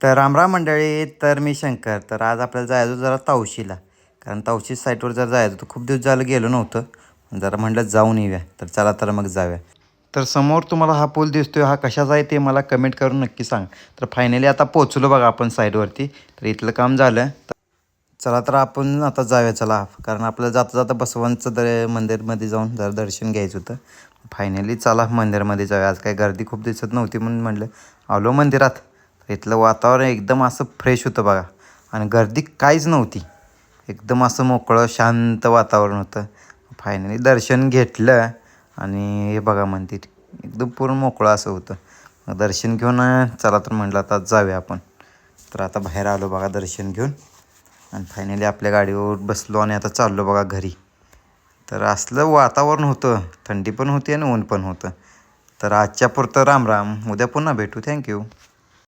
तर रामराम मंडळी तर मी शंकर. तर आज आपल्याला जायचं जरा तावशीला. कारण तावशी साईटवर जर जायचं होतं खूप दिवस झालं गेलो नव्हतं. जरा म्हटलं जाऊन येऊया. तर चला तर मग जाऊया. तर समोर तुम्हाला हा पूल दिसतोय हा कशाचा आहे ते मला कमेंट करून नक्की सांग. तर फायनली आता पोचलो बघा आपण साईडवरती तर इथलं काम झालं. तर चला तर आपण आता जाऊया चला. कारण आपल्याला जाता जाता बसवांचं दर मंदिरमध्ये जाऊन जरा दर्शन घ्यायचं होतं. फायनली चला मंदिरमध्ये जाऊया. आज काही गर्दी खूप दिसत नव्हती म्हणून म्हटलं आलो मंदिरात. इथलं वातावरण एकदम असं फ्रेश होतं बघा. आणि गर्दी काहीच नव्हती. एकदम असं मोकळं शांत वातावरण होतं. फायनली दर्शन घेतलं आणि हे बघा मंदिर. एकदम पूर्ण मोकळं असं होतं. दर्शन घेऊन चला तर म्हटलं आता जाऊया आपण. तर आता बाहेर आलो बघा दर्शन घेऊन. आणि फायनली आपल्या गाडीवर बसलो आणि आता चाललो बघा घरी. तर असलं वातावरण होतं. थंडी पण होती आणि ऊन पण होतं. तर आजच्या पुरतं राम राम. उद्या पुन्हा भेटू. थँक्यू